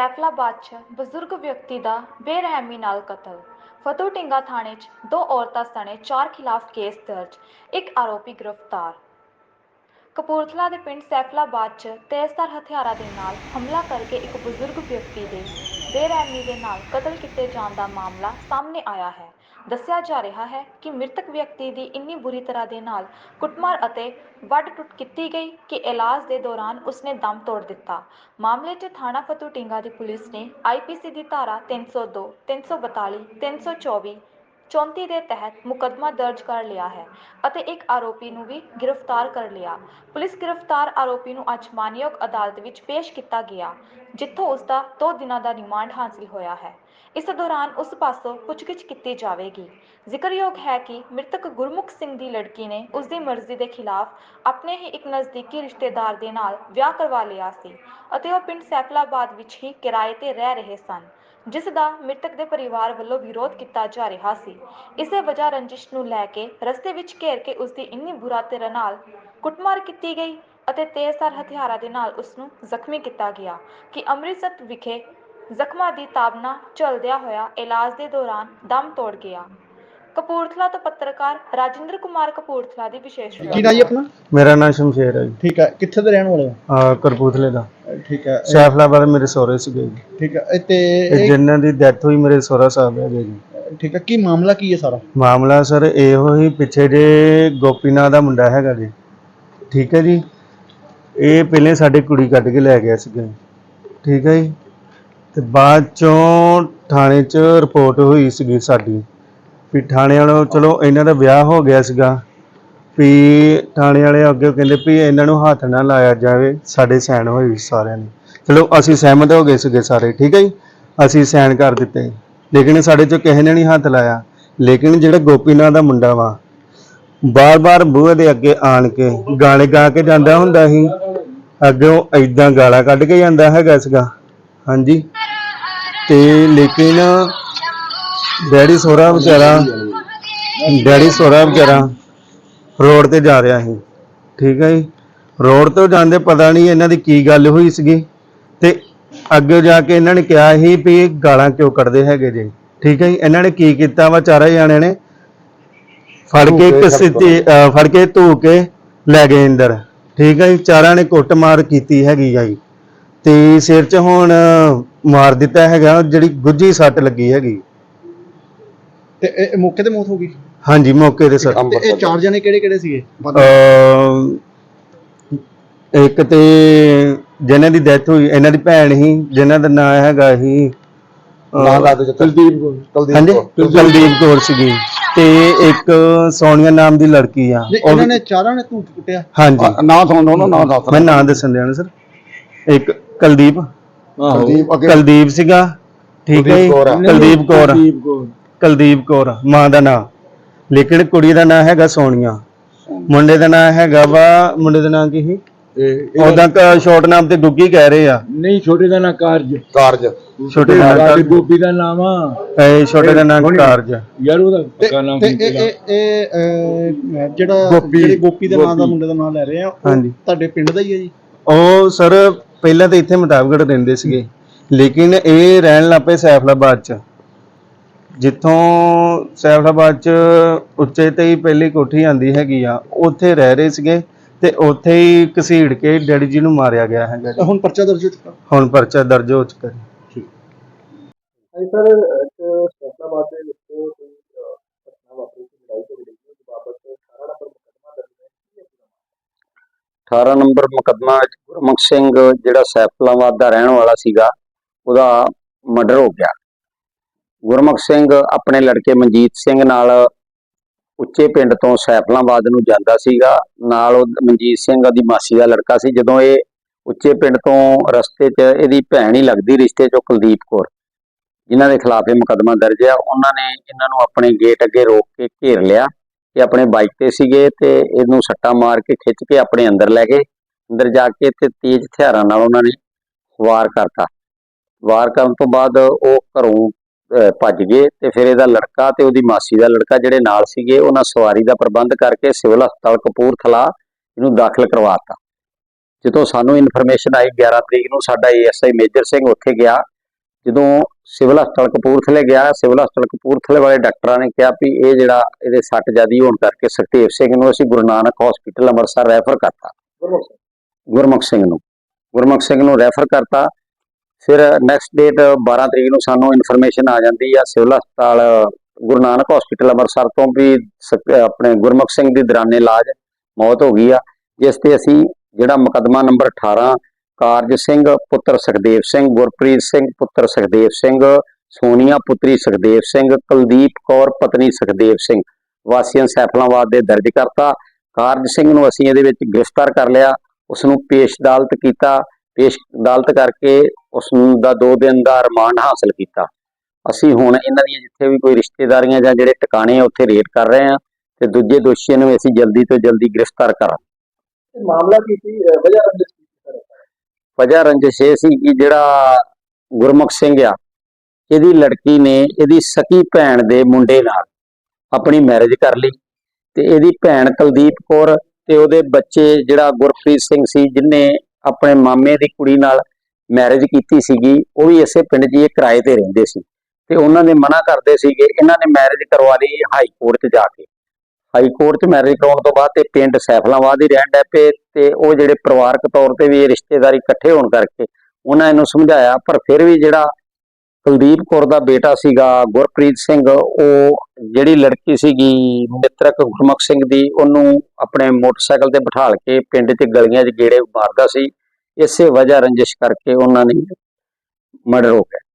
ਸੈਫਲਾਬਾਦ 'ਚ ਬਜ਼ੁਰਗ ਵਿਅਕਤੀ ਦਾ ਬੇਰਹਿਮੀ ਨਾਲ ਕਤਲ। ਫਤੂਟਿੰਗਾ ਥਾਣੇ 'ਚ ਦੋ ਔਰਤਾਂ ਸਣੇ ਚਾਰ ਖਿਲਾਫ ਕੇਸ ਦਰਜ, ਇੱਕ ਆਰੋਪੀ ਗ੍ਰਿਫਤਾਰ। ਕਪੂਰਥਲਾ ਦੇ ਪਿੰਡ ਸੈਫਲਾਬਾਦ 'ਚ ਤੇਜ਼ਧਾਰ ਹਥਿਆਰਾਂ ਦੇ ਨਾਲ ਹਮਲਾ ਕਰਕੇ ਇੱਕ ਬਜ਼ੁਰਗ ਵਿਅਕਤੀ ਦੇ ਬੇਰਹਿਮੀ ਦੇ ਨਾਲ ਕਤਲ ਕੀਤੇ ਜਾਣ ਦਾ ਮਾਮਲਾ ਸਾਹਮਣੇ ਆਇਆ ਹੈ। ਦੱਸਿਆ ਜਾ ਰਿਹਾ ਹੈ ਕਿ ਮ੍ਰਿਤਕ ਵਿਅਕਤੀ ਦੀ ਇੰਨੀ ਬੁਰੀ ਤਰ੍ਹਾਂ ਦੇ ਨਾਲ ਕੁੱਟਮਾਰ ਅਤੇ ਵੱਢ ਟੁੱਟ ਕੀਤੀ ਗਈ ਕਿ ਇਲਾਜ ਦੇ ਦੌਰਾਨ ਉਸਨੇ ਦਮ ਤੋੜ ਦਿੱਤਾ। ਮਾਮਲੇ 'ਚ ਥਾਣਾ ਫਤੂਟਿੰਗਾ ਦੀ ਪੁਲਿਸ ਨੇ ਆਈਪੀਸੀ ਦੀ ਧਾਰਾ 302 342 324 34 ਦੇ ਤਹਿਤ ਮੁਕੱਦਮਾ ਦਰਜ ਕਰ ਲਿਆ ਹੈ ਅਤੇ ਇੱਕ ਆਰੋਪੀ ਨੂੰ ਵੀ ਗ੍ਰਿਫਤਾਰ ਕਰ ਲਿਆ। ਪੁਲਿਸ ਗ੍ਰਿਫਤਾਰ ਆਰੋਪੀ ਨੂੰ ਅੱਜ ਮਾਨਯੋਗ ਅਦਾਲਤ ਵਿੱਚ ਪੇਸ਼ ਕੀਤਾ ਗਿਆ, ਜਿੱਥੋਂ ਉਸ ਦਾ 2 ਦਿਨਾਂ ਦਾ ਰਿਮਾਂਡ ਹਾਸਲ ਹੋਇਆ ਹੈ। ਇਸ ਦੌਰਾਨ ਉਸ ਪਾਸੋਂ ਪੁੱਛਗਿੱਛ ਕੀਤੀ ਜਾਵੇਗੀ। ਜ਼ਿਕਰਯੋਗ ਹੈ ਕਿ ਮ੍ਰਿਤਕ ਗੁਰਮੁਖ ਸਿੰਘ ਦੀ ਲੜਕੀ ਨੇ ਉਸ ਦੀ ਮਰਜ਼ੀ ਦੇ ਖਿਲਾਫ ਆਪਣੇ ਹੀ ਇੱਕ ਨਜ਼ਦੀਕੀ ਰਿਸ਼ਤੇਦਾਰ ਦੇ ਨਾਲ ਵਿਆਹ ਕਰਵਾ ਲਿਆ ਸੀ ਅਤੇ ਉਹ ਪਿੰਡ ਸੈਫਲਾਬਾਦ ਵਿੱਚ ਹੀ ਕਿਰਾਏ ਤੇ ਰਹਿ ਰਹੇ ਸਨ। ਜਿਸ ਦਾ ਮ੍ਰਿਤਕ ਦੇ ਪਰਿਵਾਰ ਵੱਲੋਂ ਵਿਰੋਧ ਕੀਤਾ ਜਾ ਰਿਹਾ ਸੀ। ਇਸੇ ਵਜ੍ਹਾ ਰੰਜਿਸ਼ ਨੂੰ ਲੈ ਕੇ ਰਸਤੇ ਵਿੱਚ ਘੇਰ ਕੇ ਉਸ ਦੀ ਇੰਨੀ ਬੁਰਾ ਤਰ੍ਹਾਂ ਨਾਲ ਕੁੱਟਮਾਰ ਕੀਤੀ ਗਈ ਅਤੇ ਤੇਜ਼ਧਾਰ ਹਥਿਆਰਾਂ ਦੇ ਨਾਲ ਉਸ ਨੂੰ ਜ਼ਖਮੀ ਕੀਤਾ ਗਿਆ ਕਿ ਅੰਮ੍ਰਿਤਸਰ ਵਿਖੇ ਜ਼ਖਮਾਂ ਦੀ ਤਾਬਨਾ ਝੱਲਦਿਆਂ ਹੋਇਆ ਇਲਾਜ ਦੇ ਦੌਰਾਨ ਦਮ ਤੋੜ ਗਿਆ। ਕਪੂਰਥਲਾ ਤੋਂ ਪੱਤਰਕਾਰ ਰਾਜਿੰਦਰ ਕੁਮਾਰ ਕਪੂਰਥਲਾ ਦੀ ਵਿਸ਼ੇਸ਼ ਕੀ ਨਾਂ ਜੀ ਆਪਣਾ? ਮੇਰਾ ਨਾਮ ਸ਼ਮਸ਼ੇਰ ਹੈ ਜੀ। ਠੀਕ ਹੈ ਕਿੱਥੇ ਦੇ ਰਹਿਣ ਵਾਲੇ ਹੋ? ਅਹ ਕਰਪੂਥਲੇ ਦਾ। ਠੀਕ ਹੈ ਸੈਫਲਾਬਾਦ ਮੇਰੇ ਸਹੁਰੇ ਸੀਗੇ ਜੀ। ਠੀਕ ਹੈ ਤੇ ਤੇ ਇਹ- ਜਿਨ੍ਹਾਂ ਦੀ ਡੈਥ ਹੋਈ ਮੇਰੇ ਸਹੁਰਾ ਸਾਹਿਬ ਹੈਗੇ ਜੀ। ਠੀਕ ਹੈ ਕੀ ਮਾਮਲਾ ਕੀ ਹੈ ਸਾਰਾ? ਮਾਮਲਾ ਸਰ ਇਹੋ ਹੀ ਪਿੱਛੇ ਜੇ ਗੋਪੀਨਾਥ ਦਾ ਮੁੰਡਾ ਹੈਗਾ ਜੀ। ਠੀਕ ਹੈ ਜੀ। ਇਹ ਪਹਿਲੇ ਸਾਡੇ ਕੁੜੀ ਕੱਢ ਕੇ ਲੈ ਗਿਆ ਸੀਗਾ। ਠੀਕ ਹੈ ਜੀ। ਤੇ ਬਾਅਦ ਚੋਂ ਥਾਣੇ 'ਚ ਰਿਪੋਰਟ ਹੋਈ ਸੀਗੀ ਸਾਡੀ। ਵੀ ਥਾਣੇ ਵਾਲੋਂ, ਚਲੋ ਇਹਨਾਂ ਦਾ ਵਿਆਹ ਹੋ ਗਿਆ ਸੀਗਾ। ਵੀ ਥਾਣੇ ਵਾਲੇ ਅੱਗੇ ਕਹਿੰਦੇ ਵੀ ਇਹਨਾਂ ਨੂੰ ਹੱਥ ਨਾ ਲਾਇਆ ਜਾਵੇ, ਸਾਡੇ ਸਾਈਨ ਹੋਏ ਸੀ ਸਾਰਿਆਂ ਨੇ ਚਲੋ ਅਸੀਂ ਸਹਿਮਤ ਹੋ ਗਏ ਸੀਗੇ ਸਾਰੇ, ਠੀਕ ਹੈ ਜੀ? ਅਸੀਂ ਸਾਈਨ ਕਰ ਦਿੱਤੇ। ਲੇਕਿਨ ਸਾਡੇ ਚੋਂ ਕਿਸੇ ਨੇ ਨਹੀਂ ਹੱਥ ਲਾਇਆ। ਲੇਕਿਨ ਜਿਹੜਾ ਗੋਪੀਨਾਥ ਦਾ ਮੁੰਡਾ ਵਾ, ਬਾਰ-ਬਾਰ ਬੂਹੇ ਦੇ ਅੱਗੇ ਆਣ ਕੇ ਗਾਣੇ ਗਾ ਕੇ ਜਾਂਦਾ ਹੁੰਦਾ ਸੀ। ਅੱਗੇ ਉਹ ਐਦਾਂ ਗਾਲਾਂ ਕੱਢ ਕੇ ਜਾਂਦਾ ਹੈਗਾ ਸੀਗਾ। ਹਾਂਜੀ। ਤੇ ਲੇਕਿਨ ਡੈਡੀ ਸੋਹਰਾ ਵਿਚਾਰਾ ਡੈਡੀ ਸੋਹਰਾ ਵਿਚਾਰਾ ਰੋਡ ਤੇ ਜਾ ਰਿਹਾ ਸੀ। ਠੀਕ ਹੈ ਜੀ? ਰੋਡ ਤੋਂ ਜਾਂਦੇ ਪਤਾ ਨਹੀਂ ਇਹਨਾਂ ਦੀ ਕੀ ਗੱਲ ਹੋਈ ਸੀਗੀ। ਤੇ ਅੱਗੇ ਜਾ ਕੇ ਇਹਨਾਂ ਨੇ ਕਿਹਾ ਸੀ ਵੀ ਇਹ ਗਾਲਾਂ ਕਿਉਂ ਕੱਢਦੇ ਹੈਗੇ ਜੀ। ਠੀਕ ਹੈ ਜੀ? ਇਹਨਾਂ ਨੇ ਕੀ ਕੀਤਾ ਵਾ ਚਾਰੇ ਜਾਣਿਆਂ ਨੇ? ਫੜ ਕੇ ਸਿੱਧੀ ਅਹ ਫੜ ਕੇ ਧੂ ਕੇ ਲੈ ਗਏ ਅੰਦਰ। ਠੀਕ ਹੈ ਜੀ? ਚਾਰਾਂ ਨੇ ਕੁੱਟਮਾਰ ਕੀਤੀ ਹੈਗੀ ਆ ਜੀ। ਤੇ ਸਿਰ 'ਚ ਹੁਣ ਮਾਰ ਦਿੱਤਾ ਹੈਗਾ ਜਿਹੜੀ ਗੁੱਜੀ ਸੱਟ ਲੱਗੀ ਹੈਗੀ। ਤੇ ਇਹ ਇਹ ਮੌਕੇ ਤੇ ਮੌਤ ਹੋ ਗਈ? ਹਾਂਜੀ ਮੌਕੇ ਤੇ ਸਰ। ਤੇ ਇਹ ਚਾਰ ਜਣੇ ਕਿਹੜੇ ਕਿਹੜੇ ਸੀਗੇ? ਅਹ ਇੱਕ ਤੇ ਜਿਨ੍ਹਾਂ ਦੀ ਡੈਥ ਹੋਈ ਇਹਨਾਂ ਦੀ ਭੈਣ ਸੀ ਜਿਨ੍ਹਾਂ ਦਾ ਨਾਮ ਹੈਗਾ ਸੀ ਅਹ, ਕੁਲਦੀਪ ਕੁਲਦੀਪ ਹਾਂਜੀ ਕੁਲਦੀਪ ਕੌਰ। ਸੀਗੀ। ਤੇ ਇੱਕ ਸੋਨੀਆ ਨਾਮ ਦੀ ਲੜਕੀ ਆ। ਉਹ ਇਹਨਾਂ ਵੀ- ਨੇ ਚਾਰਾਂ ਨੇ ਧੂਤ ਕੁੱਟਿਆ। ਹਾਂਜੀ। ਨਾ ਤੁਹਾਨੂੰ ਨਾ ਨਾ ਦੱਸ ਮੈਂ ਨਾਂ ਦੱਸਣ ਦਿਆਂ ਸਰ। ਇੱਕ ਕੁਲਦੀਪ। ਕੁਲਦੀਪ ਅੱਗੇ ਕੁਲਦੀਪ ਸੀਗਾ। ਠੀਕ ਹੈ ਜੀ? ਕੁਲਦੀਪ ਕੌਰ ਆ। ਕੁਲਦੀਪ ਕੌਰ। ਕੁਲਦੀਪ ਕੌਰ। ਮਾਂ ਦਾ ਨਾਂ। ਲੇਕਿਨ ਕੁੜੀ ਦਾ ਨਾਂ ਹੈਗਾ ਸੋਨੀਆ। ਮੁੰਡੇ ਦਾ ਨਾਂ ਹੈਗਾ ਵਾ ਮੁੰਡੇ ਦਾ ਨਾਂ ਕੀ ਸੀ? ਉਹਦਾ ਸ਼ਾਰਟ ਨਾਮ ਤੇ ਗੁੱਗੀ ਕਹਿ ਰਹੇ ਆ। ਨਹੀਂ ਛੋਟੇ ਦਾ ਨਾਂ ਕਾਰਜ। ਕਾਰਜ। ਛੋਟੇ ਦਾ ਨਾਂ ਗੋਪੀ ਦਾ ਨਾਮ ਆ ਇਹ ਛੋਟੇ ਦਾ ਨਾਂ ਕਾਰਜ। ਯਾਰ ਉਹਦਾ ਪੱਕਾ ਨਾਮ ਤੇ ਕੀ ਇਹ ਇਹ ਜਿਹੜਾ ਗੋਪੀ। ਜਿਹੜੇ ਗੋਪੀ ਦੇ ਨਾਂ ਦਾ ਮੁੰਡੇ ਦਾ ਨਾਮ ਲੈ ਰਹੇ ਆ। ਤੁਹਾਡੇ ਪਿੰਡ ਦਾ ਹੀ ਹੈ ਜੀ? ਉਹ ਸਰ ਪਹਿਲਾਂ ਤਾਂ ਇੱਥੇ ਮੁਤਾਬਕੜ ਰਹਿੰਦੇ ਸੀਗੇ। ਲੇਕਿਨ ਇਹ ਰਹਿਣ ਲੱਪੇ ਸੈਫਲਾਬਾਦ ਚ। ਜਿੱਥੋਂ ਸੈਫਲਾਬਾਦ ਚ ਉੱਚੇ ਤੇ ਹੀ ਪਹਿਲੀ ਕੋਠੀ ਆਂਦੀ ਹੈਗੀ ਆ ਉੱਥੇ ਰਹਿ ਰਹੇ ਸੀਗੇ ਤੇ ਉੱਥੇ ਹੀ ਘਸੀੜ ਕੇ ਡੈਡੀ ਜੀ ਨੂੰ ਮਾਰਿਆ ਗਿਆ ਹੈਗਾ ਜੀ। ਹੁਣ ਪਰਚਾ ਦਰਜ ਹੋ ਚੁੱਕਾ? ਹੁਣ ਪਰਚਾ ਦਰਜ ਹੋ ਚੁੱਕਾ ਹੈ ਸਰ ਸੈਫਲਾਬਾਦ ਦੇ ਵਿੱਚ ਕੋਈ ਘਟਨਾ ਵਾਪਰੀ ਸੀ ਲੜਾਈ ਝਗੜੇ ਦੀ ਉਸ ਬਾਬਤ 18 ਨੰਬਰ ਮੁਕੱਦਮਾ ਦਰਜ ਹੈ 18 ਨੰਬਰ ਮੁਕੱਦਮਾ ਵਿੱਚ ਗੁਰਮੁਖ ਸਿੰਘ ਜਿਹੜਾ ਸੈਫਲਾਬਾਦ ਦਾ ਰਹਿਣ ਵਾਲਾ ਸੀਗਾ ਉਹਦਾ ਮਰਡਰ ਹੋ ਗਿਆ। ਗੁਰਮੁਖ ਸਿੰਘ ਆਪਣੇ ਲੜਕੇ ਮਨਜੀਤ ਸਿੰਘ ਨਾਲ ਉੱਚੇ ਪਿੰਡ ਤੋਂ ਸੈਫਲਾਬਾਦ ਨੂੰ ਜਾਂਦਾ ਸੀਗਾ। ਨਾਲ ਉਹ ਮਨਜੀਤ ਸਿੰਘ ਦੀ ਮਾਸੀ ਦਾ ਲੜਕਾ ਸੀ। ਜਦੋਂ ਇਹ ਉੱਚੇ ਪਿੰਡ ਤੋਂ ਰਸਤੇ 'ਚ ਇਹਦੀ ਭੈਣ ਹੀ ਲੱਗਦੀ ਰਿਸ਼ਤੇ 'ਚੋਂ ਕੁਲਦੀਪ ਕੌਰ, ਜਿਨ੍ਹਾਂ ਦੇ ਖਿਲਾਫ ਇਹ ਮੁਕੱਦਮਾ ਦਰਜ ਆ, ਉਹਨਾਂ ਨੇ ਇਹਨਾਂ ਨੂੰ ਆਪਣੇ ਗੇਟ ਅੱਗੇ ਰੋਕ ਕੇ ਘੇਰ ਲਿਆ ਤੇ ਆਪਣੇ ਬਾਈਕ ਤੇ ਸੀਗੇ ਤੇ ਇਹਨੂੰ ਸੱਟਾ ਮਾਰ ਕੇ ਖਿੱਚ ਕੇ ਆਪਣੇ ਅੰਦਰ ਲੈ ਗਏ। ਅੰਦਰ ਜਾ ਕੇ ਤੇ ਤੇਜ਼ ਹਥਿਆਰਾਂ ਨਾਲ ਉਹਨਾਂ ਨੇ ਵਾਰ ਕਰਤਾ। ਵਾਰ ਕਰਨ ਤੋਂ ਬਾਅਦ ਉਹ ਘਰੋਂ ਭੱਜ ਗਏ ਤੇ ਫਿਰ ਇਹਦਾ ਲੜਕਾ ਤੇ ਉਹਦੀ ਮਾਸੀ ਦਾ ਲੜਕਾ ਜਿਹੜੇ ਨਾਲ ਸੀਗੇ ਉਹਨਾਂ ਸਵਾਰੀ ਦਾ ਪ੍ਰਬੰਧ ਕਰਕੇ ਸਿਵਲ ਹਸਪਤਾਲ ਕਪੂਰਥਲਾ ਇਹਨੂੰ ਦਾਖਲ ਕਰਵਾਤਾ। ਜਦੋਂ ਸਾਨੂੰ ਇਨਫੋਰਮੇਸ਼ਨ ਆਈ 11 ਤਰੀਕ ਨੂੰ ਸਾਡਾ ਏਐਸਆਈ ਮੇਜਰ ਸਿੰਘ ਉੱਥੇ ਗਿਆ। ਜਦੋਂ ਸਿਵਲ ਹਸਪਤਾਲ ਕਪੂਰਥਲੇ ਗਿਆ ਸਿਵਲ ਹਸਪਤਾਲ ਕਪੂਰਥਲੇ ਵਾਲੇ ਡਾਕਟਰਾਂ ਨੇ ਕਿਹਾ ਵੀ ਇਹ ਜਿਹੜਾ ਇਹਦੇ ਸੱਟ ਜਿਆਦੀ ਹੋਣ ਕਰਕੇ ਸੁਖਦੇਵ ਸਿੰਘ ਨੂੰ ਅਸੀਂ ਗੁਰੂ ਨਾਨਕ ਹਸਪੀਟਲ ਅੰਮ੍ਰਿਤਸਰ ਰੈਫਰ ਕਰਤਾ। ਗੁਰਮੁਖ ਸਿੰਘ। ਗੁਰਮੁਖ ਸਿੰਘ ਨੂੰ। ਗੁਰਮੁਖ ਸਿੰਘ ਨੂੰ ਰੈਫਰ ਕਰਤਾ। ਫਿਰ ਨੈਕਸਟ ਡੇਟ 12 ਤਰੀਕ ਨੂੰ ਸਾਨੂੰ ਇਨਫੋਰਮੇਸ਼ਨ ਆ ਜਾਂਦੀ ਆ ਸਿਵਲ ਹਸਪਤਾਲ, ਗੁਰੂ ਨਾਨਕ ਹਸਪੀਟਲ ਅੰਮ੍ਰਿਤਸਰ ਤੋਂ ਵੀ ਆਪਣੇ ਗੁਰਮੁਖ ਸਿੰਘ ਦੀ ਦੌਰਾਨੇ ਇਲਾਜ ਮੌਤ ਹੋ ਗਈ ਆ, ਜਿਸ ਤੇ ਅਸੀਂ ਜਿਹੜਾ ਮੁਕੱਦਮਾ ਨੰਬਰ 18 ਕਾਰਜ ਸਿੰਘ, ਪੁੱਤਰ ਸੁਖਦੇਵ ਸਿੰਘ, ਗੁਰਪ੍ਰੀਤ ਸਿੰਘ, ਪੁੱਤਰ ਸੁਖਦੇਵ ਸਿੰਘ, ਸੋਨੀਆ, ਪੁੱਤਰੀ ਸੁਖਦੇਵ ਸਿੰਘ, ਕੁਲਦੀਪ ਕੌਰ, ਪਤਨੀ ਸੁਖਦੇਵ ਸਿੰਘ ਵਾਸੀਆਂ ਸੈਫਲਾਬਾਦ ਦੇ ਦਰਜ ਕਰਤਾ। ਕਾਰਜ ਸਿੰਘ ਨੂੰ ਅਸੀਂ ਇਹਦੇ ਵਿੱਚ ਗ੍ਰਿਫਤਾਰ ਕਰ ਲਿਆ ਉਸ ਨੂੰ ਪੇਸ਼ ਅਦਾਲਤ ਕੀਤਾ। ਪੇਸ਼ ਅਦਾਲਤ ਕਰਕੇ ਉਸ ਨੂੰ ਦਾ 2 ਦਿਨ ਦਾ ਰਿਮਾਂਡ ਹਾਸਲ ਕੀਤਾ। ਅਸੀਂ ਹੁਣ ਇਹਨਾਂ ਦੀਆਂ ਜਿੱਥੇ ਵੀ ਕੋਈ ਰਿਸ਼ਤੇਦਾਰੀਆਂ ਜਾਂ ਜਿਹੜੇ ਟਿਕਾਣੇ ਆ ਉੱਥੇ ਰੇਡ ਕਰ ਰਹੇ ਆ ਤੇ ਦੂਜੇ ਦੋਸ਼ੀਆਂ ਨੂੰ ਅਸੀਂ ਜਲਦੀ ਤੋਂ ਜਲਦੀ ਗ੍ਰਿਫਤਾਰ ਕਰਾਂ ਮਾਮਲਾ ਕੀ ਸੀ? ਵਜ੍ਹਾ ਰੰਜਿਸ਼ ਕੀ ਸੀ ਸਰ? ਵਜ੍ਹਾ ਰੰਜਿਸ਼ ਇਹ ਸੀ ਕਿ ਜਿਹੜਾ ਗੁਰਮੁਖ ਸਿੰਘ ਆ ਇਹਦੀ ਲੜਕੀ ਨੇ ਇਹਦੀ ਸਕੀ ਭੈਣ ਦੇ ਮੁੰਡੇ ਨਾਲ ਆਪਣੀ ਮੈਰਿਜ ਕਰ ਲਈ ਤੇ ਇਹਦੀ ਭੈਣ ਕੁਲਦੀਪ ਕੌਰ ਤੇ ਉਹਦੇ ਬੱਚੇ ਜਿਹੜਾ ਗੁਰਪ੍ਰੀਤ ਸਿੰਘ ਸੀ ਜਿਨੇ ਆਪਣੇ ਮਾਮੇ ਦੀ ਕੁੜੀ ਨਾਲ ਮੈਰਿਜ ਕੀਤੀ ਸੀਗੀ, ਉਹ ਵੀ ਇਸੇ ਪਿੰਡ 'ਚ ਹੀ ਕਿਰਾਏ ਤੇ ਰਹਿੰਦੇ ਸੀ। ਤੇ ਉਹਨਾਂ ਨੇ ਮਨਾ ਕਰਦੇ ਸੀਗੇ, ਇਹਨਾਂ ਨੇ ਮੈਰਿਜ ਕਰਵਾ ਲਈ ਹਾਈ ਕੋਰਟ 'ਚ ਜਾ ਕੇ। ਹਾਈ ਕੋਰਟ 'ਚ ਮੈਰਿਜ ਕਰਾਉਣ ਤੋਂ ਬਾਅਦ ਤੇ ਪਿੰਡ ਸੈਫਲਾਬਾਦ ਹੀ ਰਹਿਣ ਡੈ ਪਏ ਤੇ ਉਹ ਜਿਹੜੇ ਪਰਿਵਾਰਕ ਤੌਰ ਤੇ ਵੀ ਰਿਸ਼ਤੇਦਾਰੀ ਇਕੱਠੇ ਹੋਣ ਕਰਕੇ ਉਹਨਾਂ ਇਹਨੂੰ ਸਮਝਾਇਆ, ਪਰ ਫਿਰ ਵੀ ਜਿਹੜਾ ਕੁਲਦੀਪ ਕੌਰ ਦਾ ਬੇਟਾ ਸੀਗਾ ਗੁਰਪ੍ਰੀਤ ਸਿੰਘ। ਉਹ ਜਿਹੜੀ ਲੜਕੀ ਸੀਗੀ ਮਿੱਤਰਕ ਗੁਰਮੁਖ ਸਿੰਘ ਦੀ, ਉਹਨੂੰ ਆਪਣੇ ਮੋਟਰਸਾਈਕਲ ਤੇ ਬਿਠਾਲ ਕੇ ਪਿੰਡ 'ਚ ਗਲੀਆਂ 'ਚ ਗੇੜੇ ਮਾਰਦਾ ਸੀ। ਇਸੇ ਵਜ੍ਹਾ ਰੰਜਿਸ਼ ਕਰਕੇ ਉਹਨਾਂ ਨੇ ਮਰਡਰ ਹੋ ਗਿਆ।